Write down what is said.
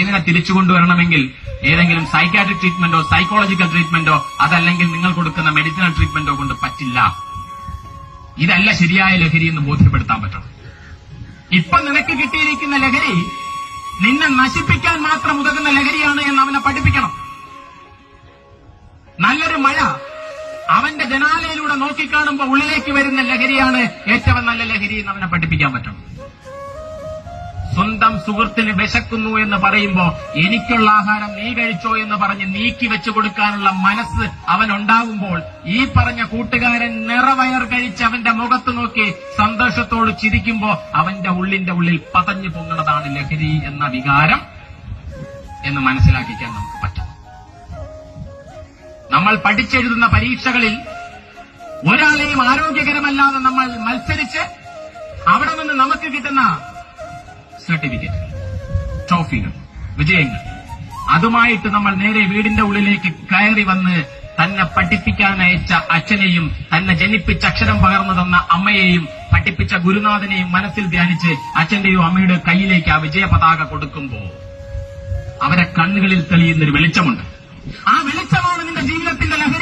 ബ്രെയിനിനെ തിരിച്ചു കൊണ്ടുവരണമെങ്കിൽ ഏതെങ്കിലും psychiatric ട്രീറ്റ്മെന്റോ psychological ട്രീറ്റ്മെന്റോ അതല്ലെങ്കിൽ നിങ്ങൾ കൊടുക്കുന്ന മെഡിസിനൽ ട്രീറ്റ്മെന്റോ കൊണ്ട് പറ്റില്ല. ഇതല്ല ശരിയായ ലഹരി എന്ന് ബോധ്യപ്പെടുത്താൻ പറ്റണം. ഇപ്പൊ നിനക്ക് കിട്ടിയിരിക്കുന്ന ലഹരി നിന്നെ നശിപ്പിക്കാൻ മാത്രം ഉതകുന്ന ലഹരിയാണ് എന്ന് അവനെ പഠിപ്പിക്കണം. നല്ലൊരു മഴ അവന്റെ ജനാലയിലൂടെ നോക്കിക്കാണുമ്പോൾ ഉള്ളിലേക്ക് വരുന്ന ലഹരിയാണ് ഏറ്റവും നല്ല ലഹരി എന്ന് അവനെ പഠിപ്പിക്കാൻ പറ്റണം. സ്വന്തം സുഹൃത്തിന് വിശക്കുന്നു എന്ന് പറയുമ്പോ എനിക്കുള്ള ആഹാരം നീ കഴിച്ചോ എന്ന് പറഞ്ഞ് നീക്കി വെച്ചു കൊടുക്കാനുള്ള മനസ്സ് അവൻ ഉണ്ടാകുമ്പോൾ ഈ പറഞ്ഞ കൂട്ടുകാരൻ നിറവയർ കഴിച്ച് അവന്റെ മുഖത്ത് നോക്കി സന്തോഷത്തോട് ചിരിക്കുമ്പോ അവന്റെ ഉള്ളിന്റെ ഉള്ളിൽ പതഞ്ഞു പൊങ്ങുന്നതാണ് ലഹരി എന്ന വികാരം എന്ന് മനസ്സിലാക്കിക്കാൻ നമുക്ക് പറ്റും. നമ്മൾ പഠിച്ചെഴുതുന്ന പരീക്ഷകളിൽ ഒരാളെയും ആരോഗ്യകരമല്ലാതെ നമ്മൾ മത്സരിച്ച് അവിടെ നിന്ന് നമുക്ക് കിട്ടുന്ന സർട്ടിഫിക്കറ്റ് ട്രോഫികൾ വിജയങ്ങൾ. അതുമായിട്ട് നമ്മൾ നേരെ വീടിന്റെ ഉള്ളിലേക്ക് കയറി വന്ന് തന്നെ പഠിപ്പിക്കാൻ അയച്ച അച്ഛനെയും തന്നെ ജനിപ്പിച്ച അക്ഷരം പകർന്നു തന്ന അമ്മയെയും പഠിപ്പിച്ച ഗുരുനാഥനെയും മനസ്സിൽ ധ്യാനിച്ച് അച്ഛന്റെയും അമ്മയുടെ കയ്യിലേക്ക് ആ വിജയ പതാക കൊടുക്കുമ്പോൾ അവരെ കണ്ണുകളിൽ തെളിയുന്നൊരു വെളിച്ചമുണ്ട്. ആ വെളിച്ചമാണ് നിന്റെ ജീവിതത്തിന്റെ ലഹരി